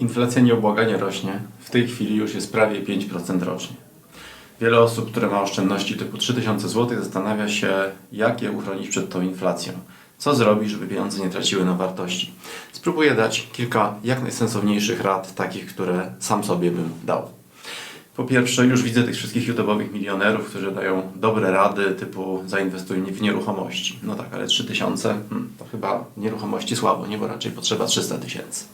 Inflacja nieubłaganie rośnie. W tej chwili już jest prawie 5% rocznie. Wiele osób, które ma oszczędności typu 3000 zł, zastanawia się, jak je uchronić przed tą inflacją. Co zrobić, żeby pieniądze nie traciły na wartości? Spróbuję dać kilka jak najsensowniejszych rad, takich, które sam sobie bym dał. Po pierwsze, już widzę tych wszystkich YouTube'owych milionerów, którzy dają dobre rady, typu zainwestuj w nieruchomości. No tak, ale 3000 hmm, to chyba nieruchomości słabo, nie? Bo raczej potrzeba 300 tysięcy.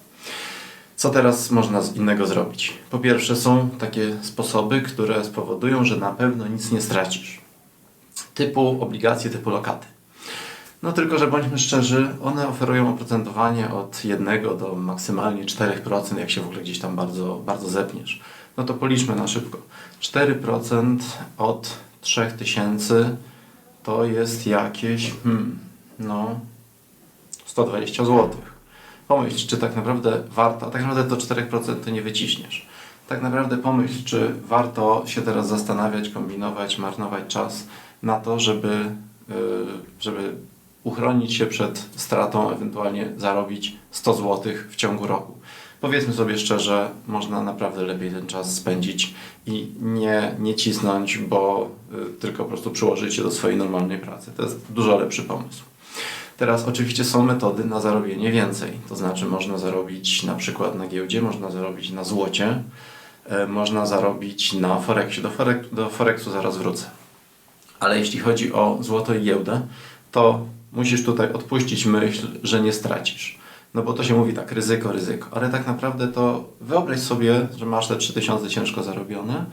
Co teraz można z innego zrobić? Po pierwsze, są takie sposoby, które spowodują, że na pewno nic nie stracisz. Typu obligacje, typu lokaty. No tylko, że bądźmy szczerzy, one oferują oprocentowanie od 1 do maksymalnie 4%, jak się w ogóle gdzieś tam bardzo, bardzo zepniesz. No to policzmy na szybko. 4% od 3000 to jest jakieś, hmm, no, 120 zł. Pomyśl, czy tak naprawdę warto, tak naprawdę to 4% to nie wyciśniesz. Tak naprawdę pomyśl, czy warto się teraz zastanawiać, kombinować, marnować czas na to, żeby, yy, żeby uchronić się przed stratą, ewentualnie zarobić 100 zł w ciągu roku. Powiedzmy sobie szczerze, można naprawdę lepiej ten czas spędzić i nie, nie cisnąć, bo y, tylko po prostu przyłożyć się do swojej normalnej pracy. To jest dużo lepszy pomysł. Teraz oczywiście są metody na zarobienie więcej. To znaczy można zarobić na przykład na giełdzie, można zarobić na złocie, e, można zarobić na Forexie. Do, Forex, do Forexu zaraz wrócę. Ale jeśli chodzi o złoto i giełdę, to musisz tutaj odpuścić myśl, że nie stracisz. No bo to się mówi tak, ryzyko, ryzyko. Ale tak naprawdę to wyobraź sobie, że masz te 3000 ciężko zarobione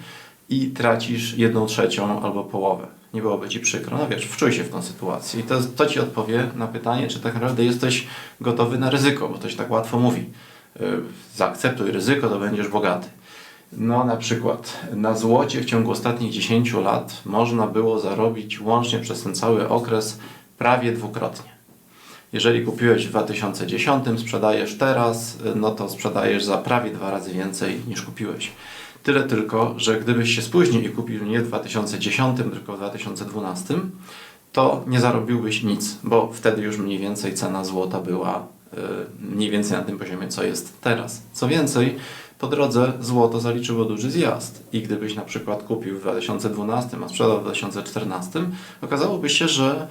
i tracisz jedną trzecią albo połowę. Nie byłoby ci przykro. No wiesz, wczuj się w tą sytuację. I to, to ci odpowie na pytanie, czy tak naprawdę jesteś gotowy na ryzyko, bo to się tak łatwo mówi. Yy, Zaakceptuj ryzyko, to będziesz bogaty. No na przykład na złocie w ciągu ostatnich 10 lat można było zarobić łącznie przez ten cały okres prawie dwukrotnie. Jeżeli kupiłeś w 2010, sprzedajesz teraz, no to sprzedajesz za prawie dwa razy więcej niż kupiłeś. Tyle tylko, że gdybyś się spóźnił i kupił nie w 2010, tylko w 2012, to nie zarobiłbyś nic, bo wtedy już mniej więcej cena złota była y, mniej więcej na tym poziomie, co jest teraz. Co więcej, po drodze złoto zaliczyło duży zjazd i gdybyś na przykład kupił w 2012, a sprzedał w 2014, okazałoby się, że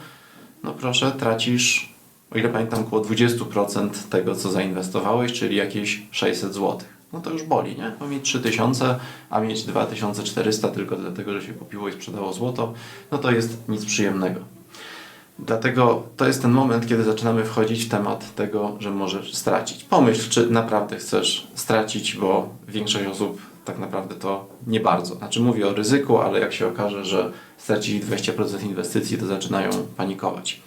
no proszę, tracisz, o ile pamiętam, około 20% tego, co zainwestowałeś, czyli jakieś 600 zł. No to już boli, nie? Bo mieć 3000, a mieć 2400 tylko dlatego, że się kupiło i sprzedało złoto, no to jest nic przyjemnego. Dlatego to jest ten moment, kiedy zaczynamy wchodzić w temat tego, że możesz stracić. Pomyśl, czy naprawdę chcesz stracić, bo większość osób tak naprawdę to nie bardzo. Znaczy mówię o ryzyku, ale jak się okaże, że stracili 20% inwestycji, to zaczynają panikować.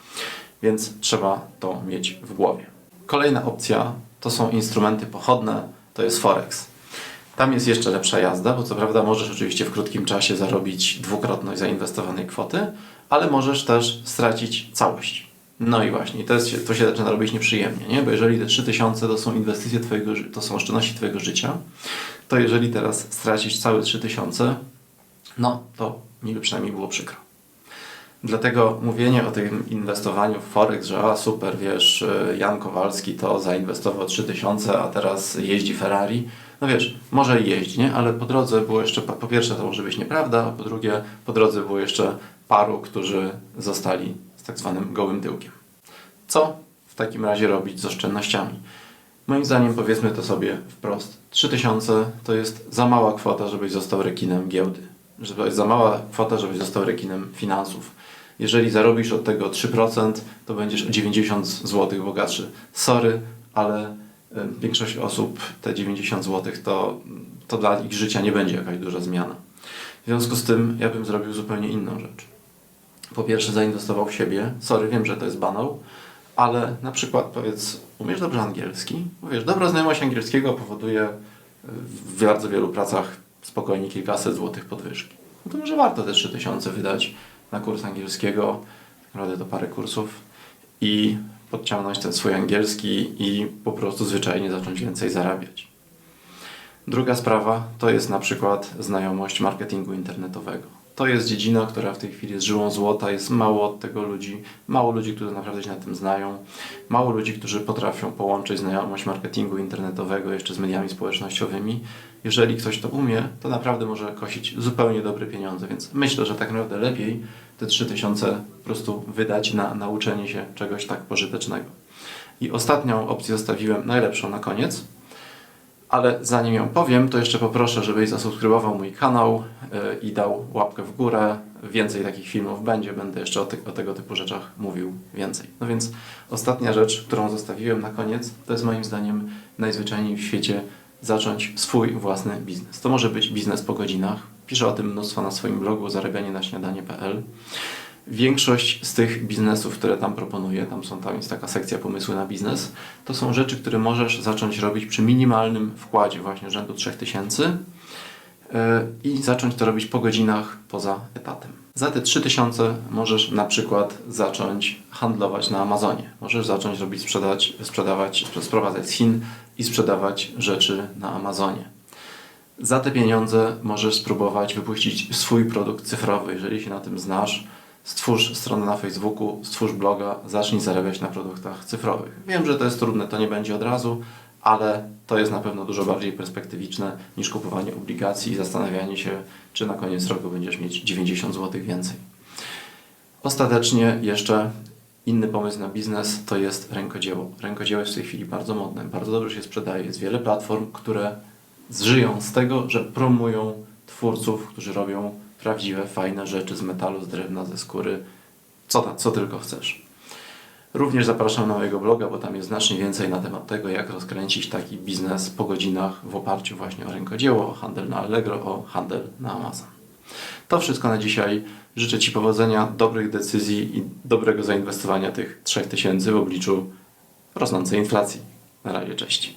Więc trzeba to mieć w głowie. Kolejna opcja to są instrumenty pochodne, to jest Forex. Tam jest jeszcze lepsza jazda, bo co prawda możesz oczywiście w krótkim czasie zarobić dwukrotność zainwestowanej kwoty, ale możesz też stracić całość. No i właśnie, to, jest, to się zaczyna robić nieprzyjemnie, nie? bo jeżeli te 3000 to są inwestycje Twojego, to są oszczędności Twojego życia, to jeżeli teraz stracisz całe 3000, no to mi by przynajmniej było przykro. Dlatego mówienie o tym inwestowaniu w Forex, że a super, wiesz, y, Jan Kowalski to zainwestował 3000, a teraz jeździ Ferrari. No wiesz, może jeździ, nie? Ale po drodze było jeszcze, po pierwsze to może być nieprawda, a po drugie po drodze było jeszcze paru, którzy zostali z tak zwanym gołym tyłkiem. Co w takim razie robić z oszczędnościami? Moim zdaniem powiedzmy to sobie wprost. 3000 to jest za mała kwota, żebyś został rekinem giełdy. Że to jest za mała kwota, żebyś został rekinem finansów. Jeżeli zarobisz od tego 3%, to będziesz o 90 zł bogatszy. Sorry, ale większość osób te 90 zł to, to dla ich życia nie będzie jakaś duża zmiana. W związku z tym ja bym zrobił zupełnie inną rzecz. Po pierwsze zainwestował w siebie. Sorry, wiem, że to jest banał, ale na przykład powiedz, umiesz dobrze angielski? Wiesz, dobra znajomość angielskiego powoduje w bardzo wielu pracach spokojnie kilkaset złotych podwyżki. No to może warto te 3000 wydać na kurs angielskiego, tak naprawdę to parę kursów i podciągnąć ten swój angielski i po prostu zwyczajnie zacząć więcej zarabiać. Druga sprawa to jest na przykład znajomość marketingu internetowego. To jest dziedzina, która w tej chwili jest żyłą złota, jest mało od tego ludzi, mało ludzi, którzy naprawdę się na tym znają, mało ludzi, którzy potrafią połączyć znajomość marketingu internetowego jeszcze z mediami społecznościowymi. Jeżeli ktoś to umie, to naprawdę może kosić zupełnie dobre pieniądze, więc myślę, że tak naprawdę lepiej te 3000 po prostu wydać na nauczenie się czegoś tak pożytecznego. I ostatnią opcję zostawiłem najlepszą na koniec. Ale zanim ją powiem, to jeszcze poproszę, żebyś zasubskrybował mój kanał yy, i dał łapkę w górę. Więcej takich filmów będzie, będę jeszcze o, ty- o tego typu rzeczach mówił więcej. No więc ostatnia rzecz, którą zostawiłem na koniec, to jest moim zdaniem najzwyczajniej w świecie zacząć swój własny biznes. To może być biznes po godzinach. Piszę o tym mnóstwo na swoim blogu zarabianie na śniadanie.pl. Większość z tych biznesów, które tam proponuję, tam są tam jest taka sekcja pomysły na biznes, to są rzeczy, które możesz zacząć robić przy minimalnym wkładzie właśnie rzędu 3000 yy, i zacząć to robić po godzinach poza etatem. Za te 3000 możesz na przykład zacząć handlować na Amazonie. Możesz zacząć robić, sprzedać, sprzedawać, sprowadzać z Chin i sprzedawać rzeczy na Amazonie. Za te pieniądze możesz spróbować wypuścić swój produkt cyfrowy. Jeżeli się na tym znasz, stwórz stronę na Facebooku, stwórz bloga, zacznij zarabiać na produktach cyfrowych. Wiem, że to jest trudne, to nie będzie od razu, ale to jest na pewno dużo bardziej perspektywiczne niż kupowanie obligacji i zastanawianie się, czy na koniec roku będziesz mieć 90 zł więcej. Ostatecznie jeszcze inny pomysł na biznes to jest rękodzieło. Rękodzieło jest w tej chwili bardzo modne, bardzo dobrze się sprzedaje. Jest wiele platform, które żyją z tego, że promują twórców, którzy robią prawdziwe, fajne rzeczy z metalu, z drewna, ze skóry, co, ta, co tylko chcesz. Również zapraszam na mojego bloga, bo tam jest znacznie więcej na temat tego, jak rozkręcić taki biznes po godzinach w oparciu właśnie o rękodzieło, o handel na Allegro, o handel na Amazon. To wszystko na dzisiaj. Życzę Ci powodzenia, dobrych decyzji i dobrego zainwestowania tych 3000 w obliczu rosnącej inflacji. Na razie, cześć.